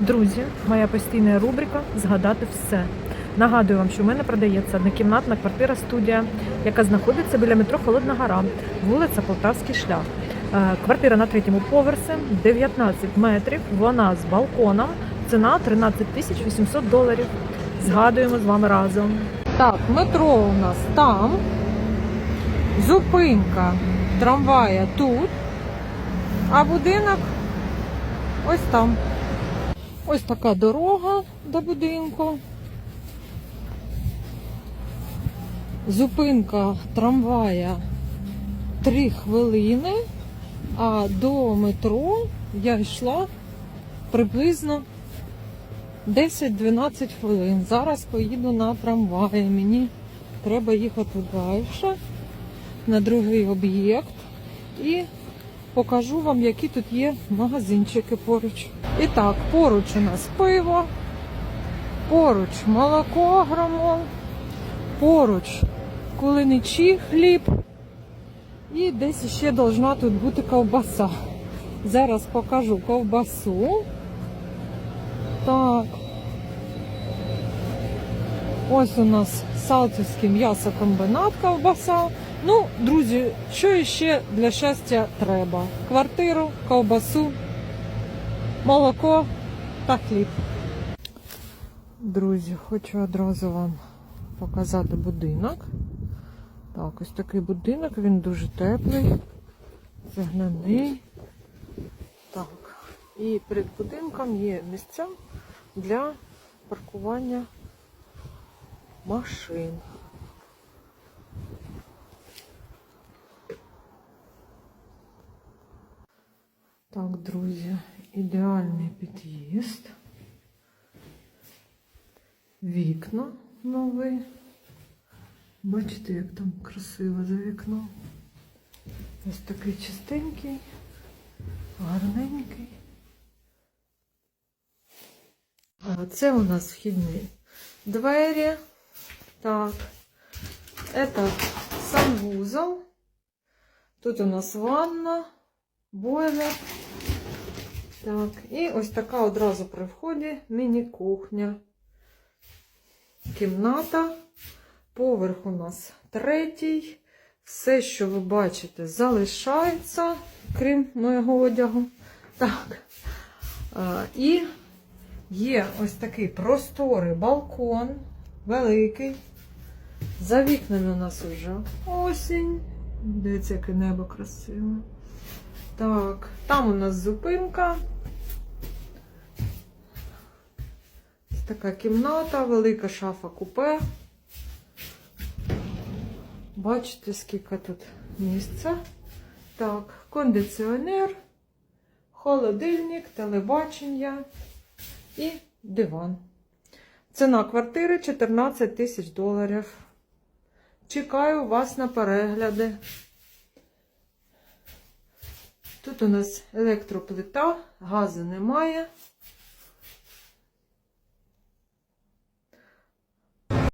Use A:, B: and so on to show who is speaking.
A: Друзі, моя постійна рубрика Згадати все. Нагадую вам, що в мене продається однокімнатна квартира студія, яка знаходиться біля метро Холодна Гора, вулиця Полтавський шлях. Е, Квартира на третьому поверсі, 19 метрів. Вона з балконом. Ціна 13 тисяч 800 доларів. Згадуємо з вами разом.
B: Так, метро у нас там. Зупинка трамвая тут. А будинок ось там. Ось така дорога до будинку. Зупинка трамвая 3 хвилини, а до метро я йшла приблизно 10-12 хвилин. Зараз поїду на трамваї. Мені треба їхати далі на другий об'єкт і покажу вам, які тут є магазинчики поруч. І так, поруч у нас пиво, поруч молоко грамол, поруч кулиничі хліб. І десь ще должна тут бути ковбаса. Зараз покажу ковбасу. Так. Ось у нас Салтівський м'ясокомбінат ковбаса. Ну, друзі, що ще для щастя треба? Квартиру, ковбасу, молоко та хліб. Друзі, хочу одразу вам показати будинок. Так, ось такий будинок, він дуже теплий, загнаний. Так, і перед будинком є місця для паркування машин. Так, друзі, ідеальний під'їзд. Вікна нові. Бачите, як там красиво за вікном. Ось такий чистенький, гарненький. А це у нас вхідні двері. Так, это санвузол. Тут у нас ванна, бойлер. Так, і ось така одразу при вході міні-кухня. Кімната. Поверх у нас третій. Все, що ви бачите, залишається, крім моєго одягу. Так. А, і є ось такий просторий балкон, великий. За вікнами у нас вже осінь. Дивіться, яке небо красиве. Так, там у нас зупинка. Ось така кімната, велика шафа купе. Бачите, скільки тут місця. Так, кондиціонер, холодильник, телебачення і диван. Ціна квартири 14 тисяч доларів. Чекаю вас на перегляди. Тут у нас електроплита, газу немає.